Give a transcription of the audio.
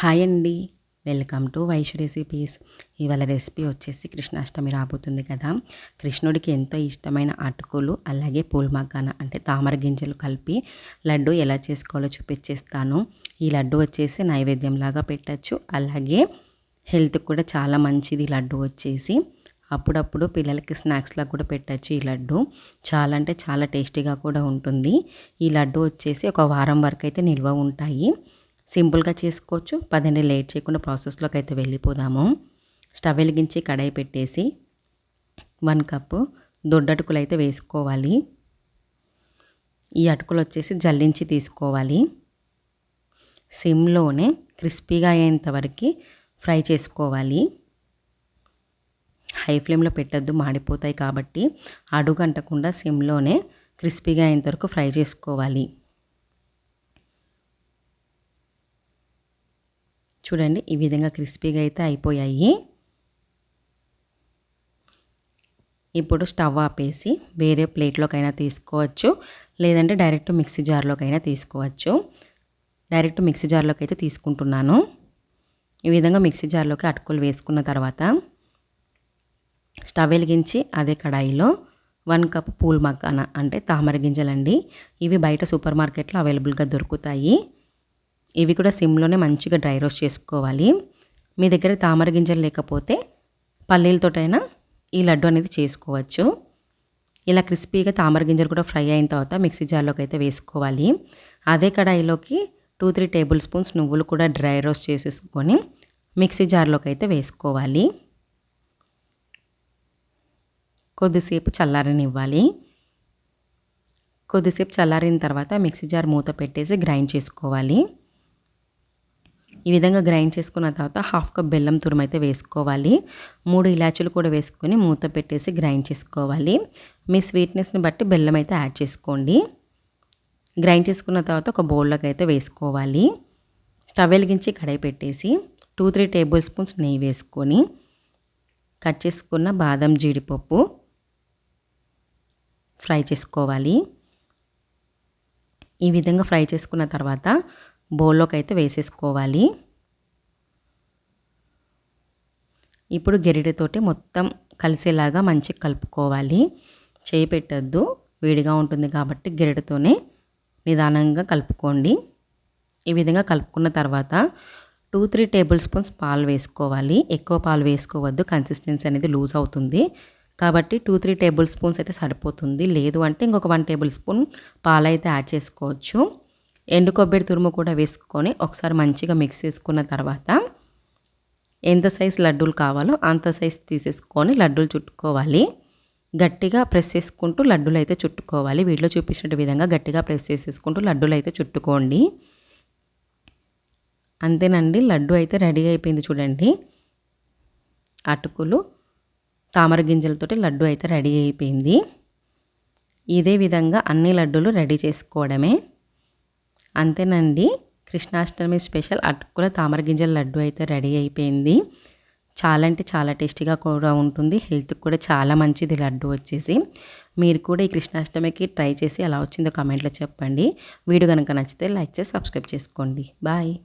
Hi అండి. Welcome to Vaish recipes. ఇవాళ recipe వచ్చేసి కృష్ణాష్టమి రాబోతుంది కదా. కృష్ణుడికి ఎంతో ఇష్టమైన అటుకులు అలాగే పూల్మగ్గాన అంటే తామర గింజలు కలిపి లడ్డు ఎలా చేసుకోవాలో చూపించేస్తాను. ఈ లడ్డు వచ్చేసి నైవేద్యంలాగా పెట్టచ్చు. అలాగే హెల్త్ కూడా చాలా మంచిది లడ్డు వచ్చేసి. అప్పుడప్పుడు పిల్లలకి స్నాక్స్లా కూడా పెట్టచ్చు ఈ లడ్డు. చాలా అంటే చాలా టేస్టీగా కూడా ఉంటుంది. ఈ లడ్డు వచ్చేసి ఒక వారం వరకు అయితే నిల్వ ఉంటాయి. సింపుల్గా చేసుకోవచ్చు. పదండి లేట్ చేయకుండా ప్రాసెస్లోకి అయితే వెళ్ళిపోదాము. స్టవ్ వెలిగించి కడాయి పెట్టేసి వన్ కప్పు దొడ్డటుకులు అయితే వేసుకోవాలి. ఈ అటుకులు వచ్చేసి జల్లించి తీసుకోవాలి. సిమ్లోనే క్రిస్పీగా అయ్యేంత వరకు ఫ్రై చేసుకోవాలి. హై ఫ్లేమ్లో పెట్టద్దు మాడిపోతాయి కాబట్టి అడుగంటకుండా సిమ్లోనే క్రిస్పీగా అయ్యేంత వరకు ఫ్రై చేసుకోవాలి. చూడండి ఈ విధంగా క్రిస్పీగా అయితే అయిపోయాయి. ఇప్పుడు స్టవ్ ఆపేసి వేరే ప్లేట్లోకైనా తీసుకోవచ్చు లేదంటే డైరెక్ట్ మిక్సీ జార్లోకైనా తీసుకోవచ్చు. డైరెక్ట్ మిక్సీ జార్లోకి అయితే తీసుకుంటున్నాను. ఈ విధంగా మిక్సీ జార్లోకి అటుకులు వేసుకున్న తర్వాత స్టవ్ వెలిగించి అదే కడాయిలో వన్ కప్ పూల్ మగ్గాన అంటే తామర గింజలండి ఇవి బయట సూపర్ మార్కెట్లో అవైలబుల్గా దొరుకుతాయి. ఇవి కూడా సిమ్లోనే మంచిగా డ్రై రోస్ట్ చేసుకోవాలి. మీ దగ్గర తామర గింజలు లేకపోతే పల్లీలతోటైనా ఈ లడ్డు అనేది చేసుకోవచ్చు. ఇలా క్రిస్పీగా తామర గింజలు కూడా ఫ్రై అయిన తర్వాత మిక్సీ జార్లోకి అయితే వేసుకోవాలి. అదే కడాయిలోకి టూ త్రీ టేబుల్ స్పూన్స్ నువ్వులు కూడా డ్రై రోస్ట్ చేసేసుకొని మిక్సీ జార్లోకి అయితే వేసుకోవాలి. కొద్దిసేపు చల్లారనివ్వాలి. కొద్దిసేపు చల్లారిన తర్వాత మిక్సీ జార్ మూత పెట్టేసి గ్రైండ్ చేసుకోవాలి. ఈ విధంగా గ్రైండ్ చేసుకున్న తర్వాత హాఫ్ కప్ బెల్లం తురుము అయితే వేసుకోవాలి. మూడు ఇలాచీలు కూడా వేసుకొని మూత పెట్టేసి గ్రైండ్ చేసుకోవాలి. మీ స్వీట్నెస్ని బట్టి బెల్లం అయితే యాడ్ చేసుకోండి. గ్రైండ్ చేసుకున్న తర్వాత ఒక బౌల్లోకి అయితే వేసుకోవాలి. స్టవ్ వెలిగించి కడాయి పెట్టేసి టూ త్రీ టేబుల్ స్పూన్స్ నెయ్యి వేసుకొని కట్ చేసుకున్న బాదం జీడిపప్పు ఫ్రై చేసుకోవాలి. ఈ విధంగా ఫ్రై చేసుకున్న తర్వాత బౌల్లోకి అయితే వేసేసుకోవాలి. ఇప్పుడు గెరిటెతోటి మొత్తం కలిసేలాగా మంచిగా కలుపుకోవాలి. చేయి పెట్టద్దు వేడిగా ఉంటుంది కాబట్టి గెరిటతోనే నిదానంగా కలుపుకోండి. ఈ విధంగా కలుపుకున్న తర్వాత టూ త్రీ టేబుల్ స్పూన్స్ పాలు వేసుకోవాలి. ఎక్కువ పాలు వేసుకోవద్దు కన్సిస్టెన్సీ అనేది లూజ్ అవుతుంది. కాబట్టి టూ త్రీ టేబుల్ స్పూన్స్ అయితే సరిపోతుంది. లేదు అంటే ఇంకొక వన్ టేబుల్ స్పూన్ పాలు అయితే యాడ్ చేసుకోవచ్చు. ఎండు కొబ్బరి తురుము కూడా వేసుకొని ఒకసారి మంచిగా మిక్స్ చేసుకున్న తర్వాత ఎంత సైజ్ లడ్డూలు కావాలో అంత సైజ్ తీసేసుకొని లడ్డూలు చుట్టుకోవాలి. గట్టిగా ప్రెస్ చేసుకుంటూ లడ్డూలు అయితే చుట్టుకోవాలి. వీడిలో చూపించిన విధంగా గట్టిగా ప్రెస్ చేసేసుకుంటూ లడ్డూలు అయితే చుట్టుకోండి. అంతేనండి లడ్డు అయితే రెడీ అయిపోయింది చూడండి. అటుకులు తామర గింజలతోటి లడ్డు అయితే రెడీ అయిపోయింది. ఇదే విధంగా అన్ని లడ్డూలు రెడీ చేసుకోవడమే. అంతేనండి. కృష్ణాష్టమి స్పెషల్ అటుకుల తామర గింజల లడ్డు అయితే రెడీ అయిపోయింది. చాలా అంటే చాలా టేస్టీగా కూడా ఉంటుంది. హెల్త్కి కూడా చాలా మంచిది లడ్డు వచ్చేసి. మీరు కూడా ఈ కృష్ణాష్టమికి ట్రై చేసి ఎలా వచ్చిందో కామెంట్లో చెప్పండి. వీడియో కనుక నచ్చితే లైక్ చేసి సబ్స్క్రైబ్ చేసుకోండి. బాయ్.